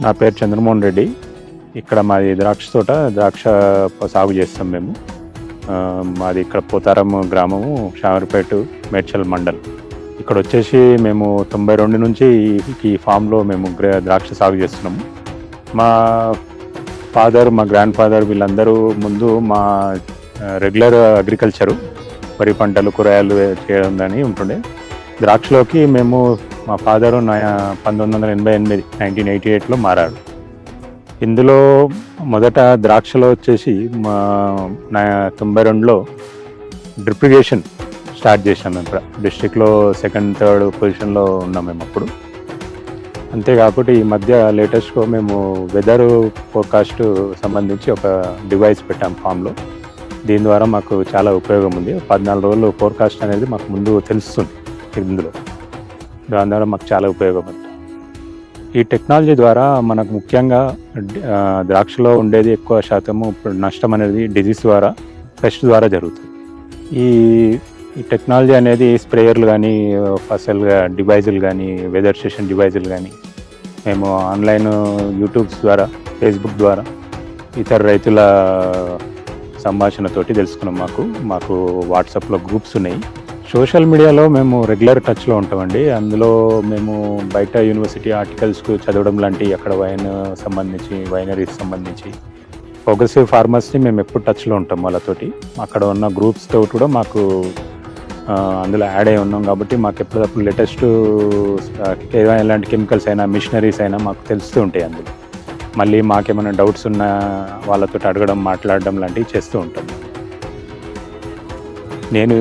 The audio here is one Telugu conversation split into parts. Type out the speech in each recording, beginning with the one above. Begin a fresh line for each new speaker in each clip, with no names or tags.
నా పేరు చంద్రమోహన్ రెడ్డి. ఇక్కడ మాది ద్రాక్ష తోట ద్రాక్ష సాగు చేస్తాం మేము. మాది ఇక్కడ పోతారం గ్రామము షామర్పేట మేడ్చల్ మండల్. ఇక్కడ వచ్చేసి మేము తొంభై రెండు నుంచి ఈ- ఫామ్లో మేము ద్రాక్ష సాగు చేస్తున్నాము మా ఫాదర్ మా గ్రాండ్ ఫాదర్ వీళ్ళందరూ ముందు మా రెగ్యులర్ అగ్రికల్చరు వరి పంటలు కూరగాయలు చేయడం కానీ ఉంటుండే. ద్రాక్షలోకి మేము మా ఫాదరు నా పంతొమ్మిది వందల ఎనభై ఎనిమిది నైన్టీన్ ఎయిటీ ఎయిట్లో మారాడు. ఇందులో మొదట ద్రాక్షలో వచ్చేసి మా నా తొంభై రెండులో డ్రిప్రిగేషన్ స్టార్ట్ చేశాం మేము ఇప్పుడు డిస్ట్రిక్ట్లో సెకండ్ థర్డ్ పొజిషన్లో ఉన్నాం మేము అప్పుడు. అంతేకాకుండా ఈ మధ్య లేటెస్ట్గా మేము వెదర్ ఫోర్కాస్ట్ సంబంధించి ఒక డివైస్ పెట్టాం ఫామ్లో. దీని ద్వారా మాకు చాలా ఉపయోగం ఉంది. పద్నాలుగు రోజులు ఫోర్కాస్ట్ అనేది మాకు ముందు తెలుస్తుంది ఇందులో. దాని ద్వారా మాకు చాలా ఉపయోగపడుతుంది ఈ టెక్నాలజీ ద్వారా మనకు ముఖ్యంగా ద్రాక్షలో ఉండేది ఎక్కువ శాతము ఇప్పుడు నష్టం అనేది డిజీస్ ద్వారా పెస్ట్ ద్వారా జరుగుతుంది. ఈ టెక్నాలజీ అనేది స్ప్రేయర్లు కానీ ఫసల్గా డివైజులు కానీ వెదర్ స్టేషన్ డివైజులు కానీ మేము ఆన్లైన్ యూట్యూబ్స్ ద్వారా ఫేస్బుక్ ద్వారా ఇతర రైతుల సంభాషణతోటి తెలుసుకున్నాం మాకు. మాకు వాట్సాప్లో గ్రూప్స్ ఉన్నాయి. సోషల్ మీడియాలో మేము రెగ్యులర్ టచ్లో ఉంటామండి. అందులో మేము బయట యూనివర్సిటీ ఆర్టికల్స్కు చదవడం లాంటి అక్కడ వైన్ సంబంధించి వైనరీస్ సంబంధించి ప్రోగ్రెసివ్ ఫార్మర్స్ని మేము ఎప్పుడు టచ్లో ఉంటాం వాళ్ళతోటి. అక్కడ ఉన్న గ్రూప్స్తో కూడా మాకు అందులో యాడ్ అయి ఉన్నాం కాబట్టి మాకు ఎప్పటికప్పుడు లేటెస్ట్ ఏదైనా ఎలాంటి కెమికల్స్ అయినా మిషనరీస్ అయినా మాకు తెలుస్తూ ఉంటాయి అందులో. మళ్ళీ మాకేమైనా డౌట్స్ ఉన్నా వాళ్ళతో అడగడం మాట్లాడడం లాంటివి చేస్తూ ఉంటాం. నేను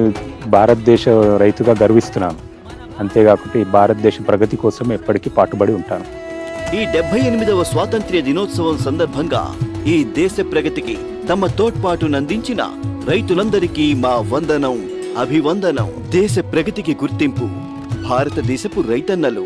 భారతదేశ రైతుగా గర్విస్తున్నాను. అంతేకాకుండా ఈ భారతదేశ ప్రగతి కోసం ఎప్పటికీ పాటుబడి ఉంటాను.
ఈ డెబ్బై ఎనిమిదవ స్వాతంత్ర్య దినోత్సవం సందర్భంగా ఈ దేశ ప్రగతికి తమ తోడ్పాటునందించిన రైతులందరికీ మా వందనం అభివందనం. దేశ ప్రగతికి గుర్తింపు భారతదేశపు రైతన్నలు.